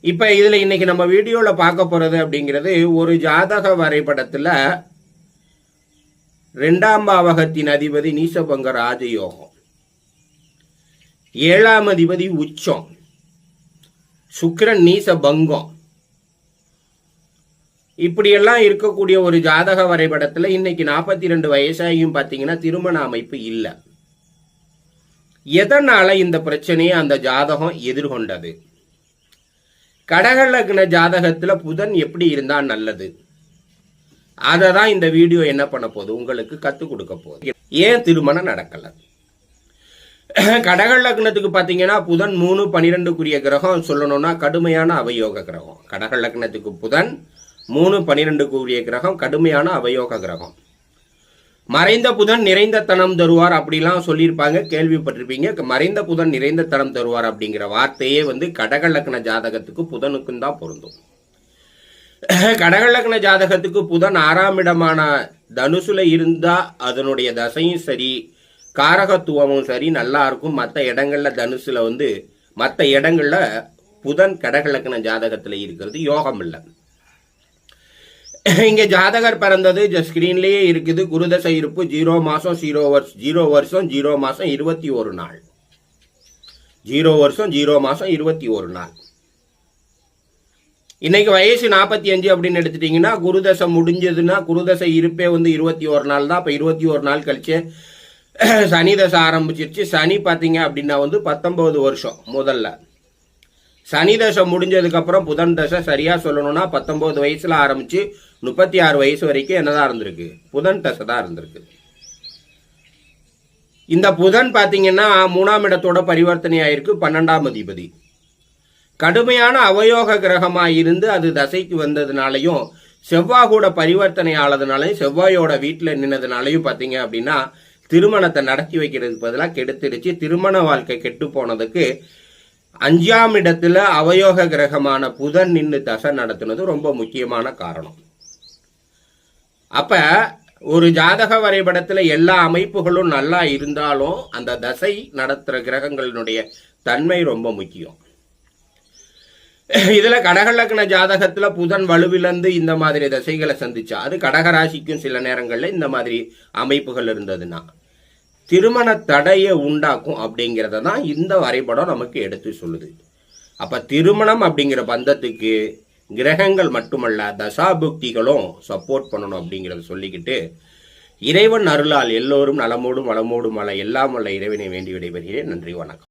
இப்ப இதுல இன்னைக்கு நம்ம வீடியோல பார்க்க போறது அப்படிங்கிறது ஒரு ஜாதக வரைபடத்துல ரெண்டாம் பாவகத்தின் அதிபதி நீசபங்க ராஜயோகம். ஏழாம் அதிபதி உச்சம். சுக்கிரன் நீச பங்கம் இப்படியெல்லாம் இருக்கக்கூடிய ஒரு ஜாதக வரைபடத்துல இன்னைக்கு நாற்பத்தி ரெண்டு வயசாகியும் பார்த்தீங்கன்னா திருமண அமைப்பு இல்லை. எதனால இந்த பிரச்சனையை அந்த ஜாதகம் எதிர்கொண்டது? கடக லக்ன ஜாதகத்துல புதன் எப்படி இருந்தா நல்லது? அதை தான் இந்த வீடியோ என்ன பண்ண போகுது? உங்களுக்கு கற்றுக் கொடுக்க போகுது. ஏன் திருமணம் நடக்கல? கடக லக்னத்துக்கு பார்த்தீங்கன்னா புதன் மூணு பனிரெண்டுக்குரிய கிரகம். சொல்லணும்னா கடுமையான அவயோக கிரகம். கடக லக்னத்துக்கு புதன் மூணு பனிரெண்டுக்குரிய கிரகம். கடுமையான அவயோக கிரகம். மறைந்த புதன் நிறைந்த தனம் தருவார் அப்படிலாம் சொல்லியிருப்பாங்க கேள்விப்பட்டிருப்பீங்க. மறைந்த புதன் நிறைந்த தனம் தருவார் அப்படிங்கிற வார்த்தையே வந்து கடகலக்கண ஜாதகத்துக்கு புதனுக்கும் தான் பொருந்தும். கடகலக்கண ஜாதகத்துக்கு புதன் ஆறாம் இடமான தனுசுல இருந்தா அதனுடைய தசையும் சரி காரகத்துவமும் சரி நல்லா இருக்கும். மற்ற இடங்கள்ல தனுசுல வந்து மற்ற இடங்கள்ல புதன் கடகலக்கண ஜாதகத்துல இருக்கிறது யோகம் இல்லை. இங்க ஜாதகர் பிறந்தது ஸ்கிரீன்லயே இருக்குது. குருதசை இருப்பு ஜீரோ மாசம் ஜீரோ வருஷம் ஜீரோ வருஷம் ஜீரோ மாசம் இருபத்தி ஒரு நாள். ஜீரோ வருஷம் ஜீரோ மாசம் இருபத்தி ஒரு நாள். இன்னைக்கு வயசு நாற்பத்தி அஞ்சு அப்படின்னு எடுத்துட்டீங்கன்னா குருதசை முடிஞ்சதுன்னா குருதசை இருப்பே வந்து இருபத்தி ஒரு நாள் தான். இப்போ இருபத்தி ஒரு நாள் கழிச்சு சனி தசை ஆரம்பிச்சிருச்சு. சனி பார்த்தீங்க அப்படின்னா வந்து பத்தொன்பது வருஷம் முதல்ல. சனி தசை முடிஞ்சதுக்கப்புறம் புதன் தசை சரியாக சொல்லணும்னா பத்தொம்போது வயசில் ஆரம்பித்து முப்பத்தி ஆறு வயசு வரைக்கும் என்னதான் இருந்திருக்கு? புதன் தசை தான் இருந்திருக்கு. இந்த புதன் பார்த்தீங்கன்னா மூணாம் இடத்தோட பரிவர்த்தனை ஆயிருக்கு பன்னெண்டாம் அதிபதி. கடுமையான அவயோக கிரகமாக இருந்து அது தசைக்கு வந்ததுனாலையும் செவ்வாய் கூட பரிவர்த்தனை ஆனதுனாலையும் செவ்வாயோட வீட்டில் நின்னதுனாலையும் பார்த்தீங்க அப்படின்னா திருமணத்தை நடத்தி வைக்கிறதுக்கு பதிலாக கெடுத்துடுச்சு. திருமண வாழ்க்கை கெட்டு போனதுக்கு அஞ்சாம் இடத்துல அவயோக கிரகமான புதன் நின்று தசை நடத்துனது ரொம்ப முக்கியமான காரணம். அப்ப ஒரு ஜாதக வரைபடத்துல எல்லா அமைப்புகளும் நல்லா இருந்தாலும் அந்த தசை நடத்துற கிரகங்களினுடைய தன்மை ரொம்ப முக்கியம். இதுல கடகலக்கண ஜாதகத்துல புதன் வலுவிழந்து இந்த மாதிரி தசைகளை சந்திச்சா அது கடகராசிக்கும் சில நேரங்களில் இந்த மாதிரி அமைப்புகள் இருந்ததுன்னா. திருமண தடையை உண்டாக்கும் அப்படிங்கிறத தான் இந்த வரைபடம் நமக்கு எடுத்து சொல்லுது. அப்போ திருமணம் அப்படிங்கிற பந்தத்துக்கு கிரகங்கள் மட்டுமல்ல தசாபுக்திகளும் சப்போர்ட் பண்ணணும் அப்படிங்கிறத சொல்லிக்கிட்டு இறைவன் அருளால் எல்லோரும் நலமோடும் வளமோடும் வள எல்லாம் வல்ல இறைவனை வேண்டி விடைபெறுகிறேன். நன்றி வணக்கம்.